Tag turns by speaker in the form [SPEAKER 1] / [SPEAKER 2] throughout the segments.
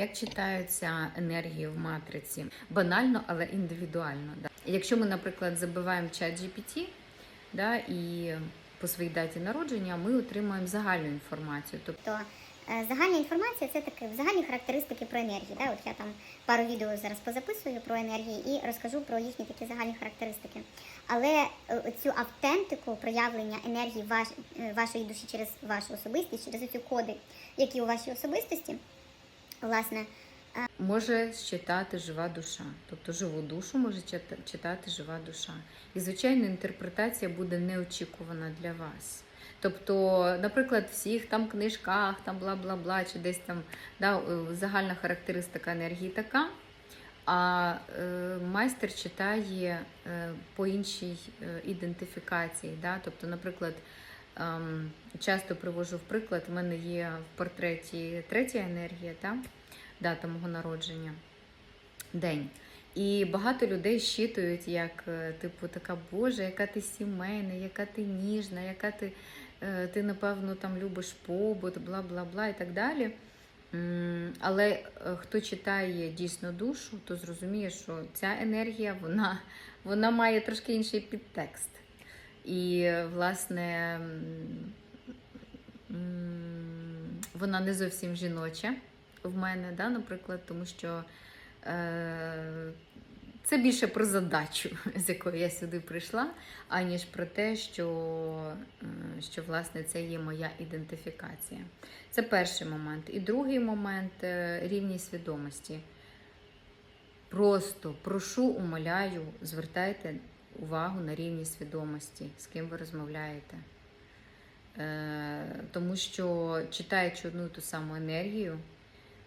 [SPEAKER 1] Як читаються енергії в матриці? Банально, але індивідуально. Да. Якщо ми, наприклад, забиваємо чат GPT да, і по своїй даті народження, ми отримуємо загальну інформацію. Тобто
[SPEAKER 2] загальна інформація це таке загальні характеристики про енергії. Да? От я там пару відео зараз позаписую про енергії і розкажу про їхні такі загальні характеристики. Але е, цю автентику проявлення енергії ваш, е, вашої душі через вашу особистість, через ці коди, які у вашій особистості, власне,
[SPEAKER 1] може читати жива душа. Тобто живу душу може чита- читати жива душа. І, звичайно, інтерпретація буде неочікувана для вас. Тобто, наприклад, в всіх там книжках, там бла бла бла, чи десь там да, е, загальна характеристика енергії така. А е, майстер читає е, по іншій е, ідентифікації. Да? Тобто, наприклад, часто привожу в приклад, в мене є в портреті третя енергія, да? дата мого народження, день. І багато людей щитують, як е, типу така Боже, яка ти сімейна, яка ти ніжна, яка ти, е, ти напевно там любиш побут, бла бла бла і так далі. Але е, хто читає дійсно душу, то зрозуміє, що ця енергія вона, вона має трошки інший підтекст. І, власне, вона не зовсім жіноча в мене, да, наприклад, тому що е, це більше про задачу, з якою я сюди прийшла, аніж про те, що, що власне це є моя ідентифікація. Це перший момент. І другий момент е, рівність свідомості. Просто прошу, умоляю, звертайте увагу на рівність свідомості, з ким ви розмовляєте. Е, Тому що читаючи одну і ту саму енергію,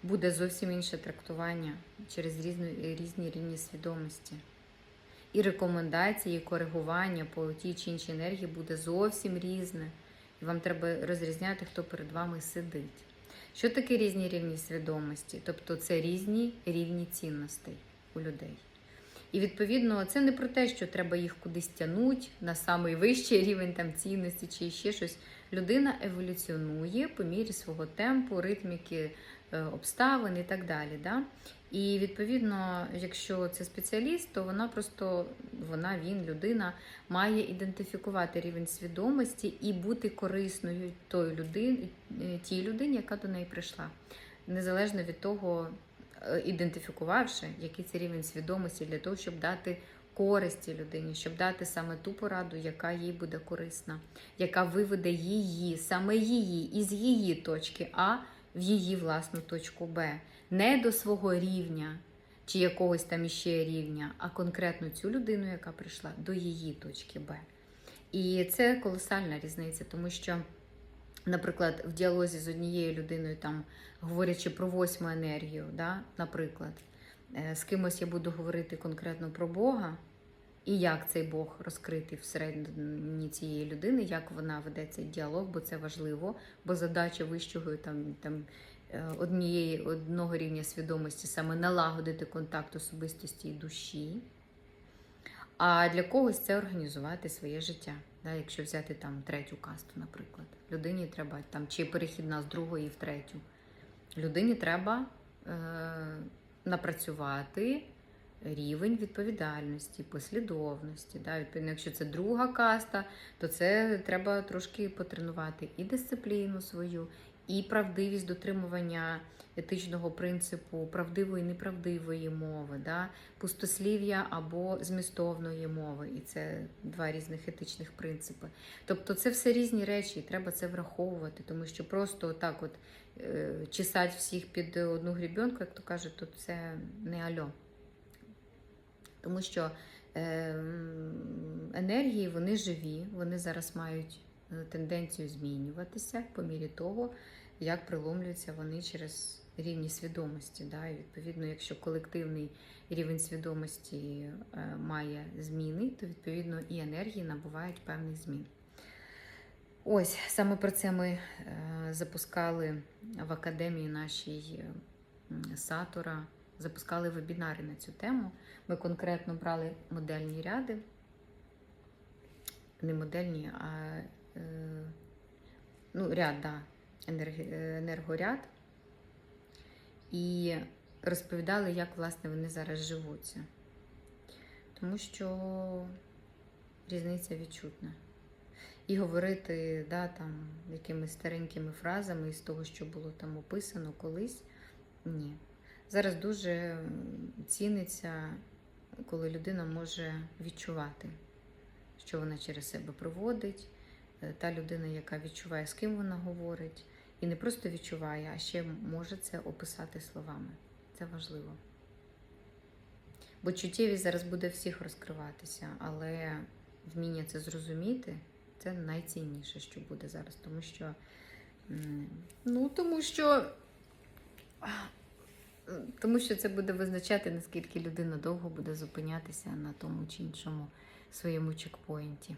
[SPEAKER 1] буде зовсім інше трактування через різну, різні рівні свідомості. І рекомендації, і коригування по тій чи іншій енергії буде зовсім різне. І вам треба розрізняти, хто перед вами сидить. Що таке різні рівні свідомості? Тобто це різні рівні цінностей у людей. І відповідно, це не про те, що треба їх кудись тягнути на самий вищий рівень там цінності чи ще щось. Людина еволюціонує по мірі свого темпу, ритміки е, обставин і так далі. Да? І відповідно, якщо це спеціаліст, то вона просто вона, він, людина має ідентифікувати рівень свідомості і бути корисною тої людині, тій людині, яка до неї прийшла, незалежно від того, е, ідентифікувавши, який це рівень свідомості для того, щоб дати користі людині, щоб дати саме ту пораду, яка їй буде корисна, яка виведе її, саме її із її точки А в її власну точку Б, не до свого рівня чи якогось там іще рівня, а конкретно цю людину, яка прийшла до її точки Б. І це колосальна різниця, тому що, наприклад, в діалозі з однією людиною, там говорячи про восьму енергію, да, наприклад, е, з кимось я буду говорити конкретно про Бога, і як цей Бог розкритий всередині цієї людини, як вона веде цей діалог, бо це важливо, бо задача вищого там, там е, однієї одного рівня свідомості саме налагодити контакт особистості і душі. А для когось це організувати своє життя. Да, якщо взяти там третю касту, наприклад, людині треба там чи перехідна з другої в третю. Людині треба е, напрацювати рівень відповідальності, послідовності. Да? Відповідно, якщо це друга каста, то це треба трошки потренувати і дисципліну свою, і правдивість дотримування етичного принципу правдивої і неправдивої мови, да? пустослів'я або змістовної мови. І це два різних етичних принципи. Тобто це все різні речі, і треба це враховувати, тому що просто так от е, чесать всіх під одну грібенку, як то кажуть, то це не альо. Тому що е, енергії вони живі, вони зараз мають тенденцію змінюватися по мірі того, як приломлюються вони через рівні свідомості. Да? І відповідно, якщо колективний рівень свідомості е, має зміни, то відповідно і енергії набувають певних змін. Ось саме про це ми е, запускали в академії нашій е, Сатора, запускали вебінари на цю тему. Ми конкретно брали модельні ряди, не модельні, а е, ну, ряд, да, е, енергоряд. і розповідали, як власне вони зараз живуться. Тому що різниця відчутна. І говорити да, там, якимись старенькими фразами із того, що було там описано колись, ні. Зараз дуже ціниться, коли людина може відчувати, що вона через себе проводить, е, та людина, яка відчуває, з ким вона говорить, і не просто відчуває, а ще може це описати словами. Це важливо. Бо чуттєвість зараз буде всіх розкриватися, але вміння це зрозуміти це найцінніше, що буде зараз. Тому що, ну, тому що, тому що це буде визначати, наскільки людина довго буде зупинятися на тому чи іншому своєму чекпоінті.